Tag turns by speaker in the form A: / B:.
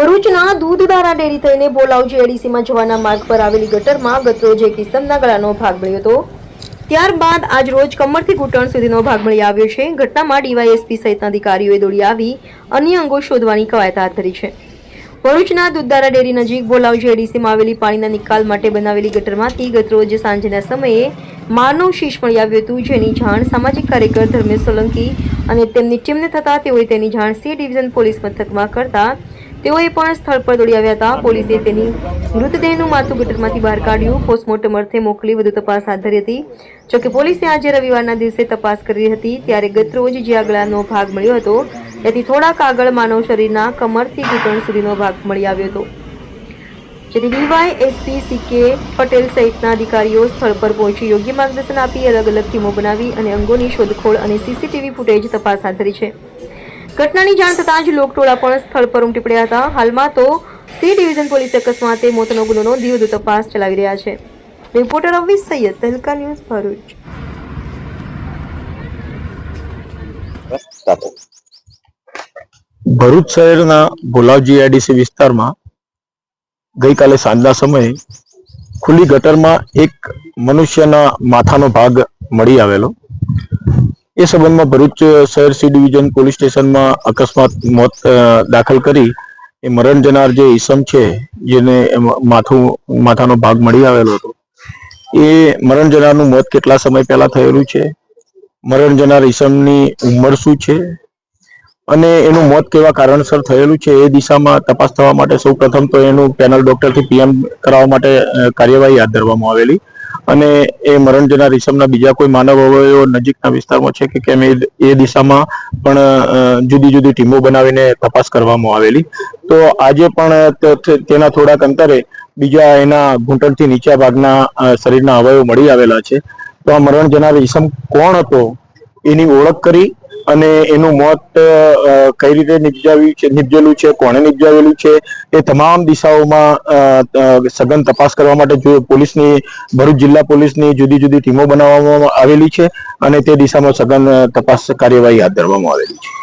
A: ભરૂચના દૂધધારા ડેરી થઈને બોલાવજી એડીસીમાં જવાના માર્ગ પર આવેલી ગટરમાં ગતરોજ એક કિસમના ગળાનો ભાગ મળ્યો હતો. ત્યારબાદ આજ રોજ કમરથી ઘૂંટણ સુધીનો ભાગ મળી આવ્યો છે. ઘટનામાં ડીવાયએસપી સહિતના અધિકારીઓએ દોડી આવી અન્ય અંગો શોધવાની કવાયત હાથ ધરી છે. ભરૂચના દૂધધારા ડેરી નજીક બોલાવજી એડીસીમાં આવેલી પાણીના નિકાલ માટે બનાવેલી ગટરમાંથી ગતરોજ સાંજના સમયે માનવ શીશ મળી આવ્યું હતું. જેની જાણ સામાજિક કાર્યકર ધર્મેશ સોલંકી અને તેમની ટીમને થતાં તેઓએ તેની જાણ સી ડિવિઝન પોલીસ મથકમાં કરતા તેઓએ પણ સ્થળ પર દોડી આવ્યા હતા. પોલીસે તેની મૃતદેહનું માથું ગટરમાંથી બહાર કાઢ્યું. પોસ્ટમોર્ટમ અર્થે મોકલી વધુ તપાસ હાથ ધરી હતી. જોકે પોલીસે આજે રવિવારના દિવસે તપાસ કરી હતી. ત્યારે ગતરોજ જે આગળનો ભાગ મળ્યો હતો ત્યાંથી થોડાક આગળ માનવ શરીરના કમરથી ઘૂંટણ સુધીનો ભાગ મળી આવ્યો હતો. જેથી ડીવાય, એસપી, સીકે, પટેલ સહિતના અધિકારીઓ સ્થળ પર પહોંચી યોગ્ય માર્ગદર્શન આપી અલગ અલગ ટીમો બનાવી અને અંગોની શોધખોળ અને સીસીટીવી ફૂટેજ તપાસ હાથ ધરી છે. ઘટનાની જાણ થતાં જ લોકટોળા પણ સ્થળ પર ઉમટી પડ્યા હતા. હાલમાં તો સી ડિવિઝન પોલીસે અકસ્માતે મોતનો ગુનો નોંધી તપાસ ચલાવી રહ્યા છે. Reporter Avis Sayed, Tehelka news, Bharuch.
B: Bharuch શહેરના ભોલાવજી એડીસી વિસ્તારમાં ગઈકાલે સાંજના સમયે ખુલ્લી ગટરમાં એક મનુષ્યના માથાનો ભાગ મળી આવેલો. એ સંબંધમાં ભરૂચ શહેર સી ડિવિઝન પોલીસ સ્ટેશનમાં અકસ્માત મોત દાખલ કરી એ મરણ જનાર જે ઈસમ છે, જેને માથું, માથાનો ભાગ મળી આવેલો હતો, એ મરણ જનારનું મોત કેટલા સમય પહેલા થયેલું છે, મરણ જનાર ઈસમની ઉંમર શું છે, અને એનું મોત કેવા કારણસર થયેલું છે, એ દિશામાં તપાસ થવા માટે સૌ પ્રથમ તો એનું પેનલ ડોક્ટરથી પીએમ કરાવવા માટે કાર્યવાહી હાથ ધરવામાં આવેલી. અને એ મરણ જનાર ઇસમના બીજા કોઈ માનવ અવયવો નજીકના વિસ્તારમાં છે કે કેમ એ દિશામાં પણ જુદી જુદી ટીમો બનાવીને તપાસ કરવામાં આવેલી. તો આજે પણ તેના થોડાક અંતરે બીજા એના ઘૂંટણથી નીચા ભાગના શરીરના અવયવો મળી આવેલા છે. તો આ મરણ જનાર ઈસમ કોણ હતો એની ઓળખ કરી અને એનું મોત કઈ રીતે નિપજાવ્યું છે, નિપજેલું છે, કોણે નિપજાવેલું છે, એ તમામ દિશાઓમાં સઘન તપાસ કરવા માટે પોલીસની, ભરૂચ જિલ્લા પોલીસની જુદી જુદી ટીમો બનાવવામાં આવેલી છે અને તે દિશામાં સઘન તપાસ કાર્યવાહી હાથ ધરવામાં આવેલી છે.